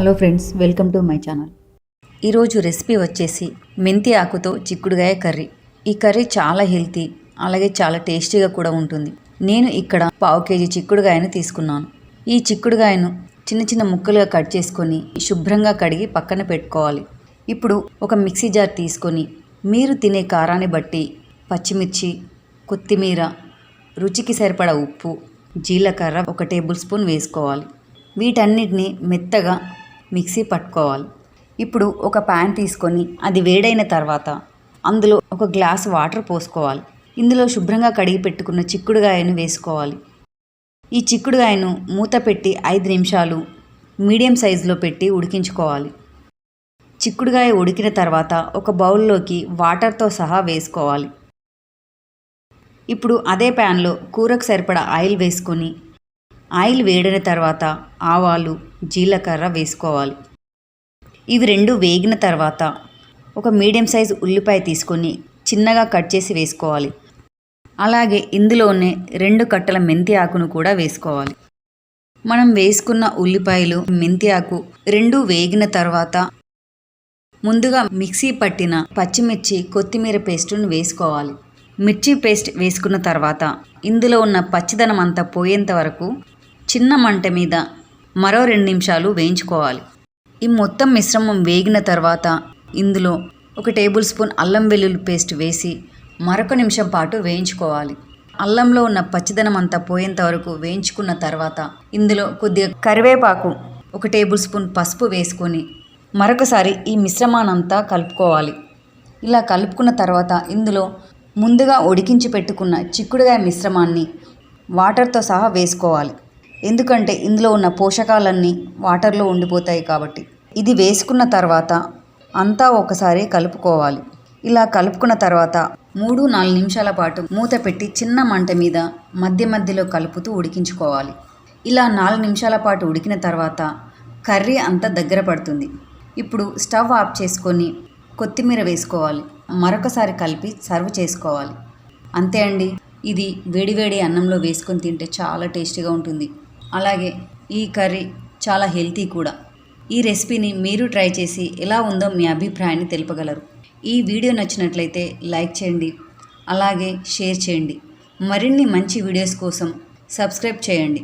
Hello friends welcome to my channel ఈరోజు recipe వచ్చేసి మెంతి ఆకుతో చిక్కుడుగాయ కర్రీ. ఈ కర్రీ చాలా హెల్తీ అలాగే చాలా టేస్టీగా కూడా ఉంటుంది. నేను ఇక్కడ పావు కేజీ చిక్కుడుగాయను తీసుకున్నాను. ఈ చిక్కుడుగాయను చిన్న చిన్న ముక్కలుగా కట్ చేసుకొని శుభ్రంగా కడిగి పక్కన పెట్టుకోవాలి. ఇప్పుడు ఒక మిక్సీ జార్ తీసుకొని మీరు తినే కారాన్ని బట్టి పచ్చిమిర్చి కొత్తిమీర రుచికి సరిపడా ఉప్పు జీలకర్ర ఒక టేబుల్ స్పూన్ వేసుకోవాలి. వీటన్నిటిని మెత్తగా మిక్సీ పట్టుకోవాలి. ఇప్పుడు ఒక ప్యాన్ తీసుకొని అది వేడైన తర్వాత అందులో ఒక గ్లాస్ వాటర్ పోసుకోవాలి. ఇందులో శుభ్రంగా కడిగి పెట్టుకున్న చిక్కుడుగాయను వేసుకోవాలి. ఈ చిక్కుడుగాయను మూత పెట్టి ఐదు నిమిషాలు మీడియం సైజులో పెట్టి ఉడికించుకోవాలి. చిక్కుడుగాయ ఉడికిన తర్వాత ఒక బౌల్లోకి వాటర్తో సహా వేసుకోవాలి. ఇప్పుడు అదే ప్యాన్లో కూరకు సరిపడా ఆయిల్ వేసుకొని ఆయిల్ వేడిన తర్వాత ఆవాలు జీలకర్ర వేసుకోవాలి. ఇవి రెండు వేగిన తర్వాత ఒక మీడియం సైజు ఉల్లిపాయ తీసుకొని చిన్నగా కట్ చేసి వేసుకోవాలి. అలాగే ఇందులోనే రెండు కట్టల మెంతి ఆకును కూడా వేసుకోవాలి. మనం వేసుకున్న ఉల్లిపాయలు మెంతి ఆకు రెండు వేగిన తర్వాత ముందుగా మిక్సీ పట్టిన పచ్చిమిర్చి కొత్తిమీర పేస్టును వేసుకోవాలి. మిర్చి పేస్ట్ వేసుకున్న తర్వాత ఇందులో ఉన్న పచ్చిదనం అంతా పోయేంత వరకు చిన్న మంట మీద మరో రెండు నిమిషాలు వేయించుకోవాలి. ఈ మొత్తం మిశ్రమం వేగిన తర్వాత ఇందులో ఒక టేబుల్ స్పూన్ అల్లం వెల్లుల్లి పేస్ట్ వేసి మరొక నిమిషం పాటు వేయించుకోవాలి. అల్లంలో ఉన్న పచ్చిదనం అంతా పోయేంత వరకు వేయించుకున్న తర్వాత ఇందులో కొద్దిగా కరివేపాకు ఒక టేబుల్ స్పూన్ పసుపు వేసుకొని మరొకసారి ఈ మిశ్రమానంతా కలుపుకోవాలి. ఇలా కలుపుకున్న తర్వాత ఇందులో ముందుగా ఉడికించి పెట్టుకున్న చిక్కుడుగాయ మిశ్రమాన్ని వాటర్తో సహా వేసుకోవాలి. ఎందుకంటే ఇందులో ఉన్న పోషకాలన్నీ వాటర్లో ఉండిపోతాయి కాబట్టి. ఇది వేసుకున్న తర్వాత అంతా ఒకసారి కలుపుకోవాలి. ఇలా కలుపుకున్న తర్వాత మూడు నాలుగు నిమిషాల పాటు మూత పెట్టి చిన్న మంట మీద మధ్య మధ్యలో కలుపుతూ ఉడికించుకోవాలి. ఇలా నాలుగు నిమిషాల పాటు ఉడికిన తర్వాత కర్రీ అంతా దగ్గర పడుతుంది. ఇప్పుడు స్టవ్ ఆఫ్ చేసుకొని కొత్తిమీర వేసుకోవాలి. మరొకసారి కలిపి సర్వ్ చేసుకోవాలి. అంతే అండి. ఇది వేడివేడి అన్నంలో వేసుకొని తింటే చాలా టేస్టీగా ఉంటుంది. అలాగే ఈ కర్రీ చాలా హెల్తీ కూడా. ఈ రెసిపీని మీరు ట్రై చేసి ఎలా ఉందో మీ అభిప్రాయాన్ని తెలుపగలరు. ఈ వీడియో నచ్చినట్లయితే లైక్ చేయండి అలాగే షేర్ చేయండి. మరిన్ని మంచి వీడియోస్ కోసం సబ్స్క్రైబ్ చేయండి.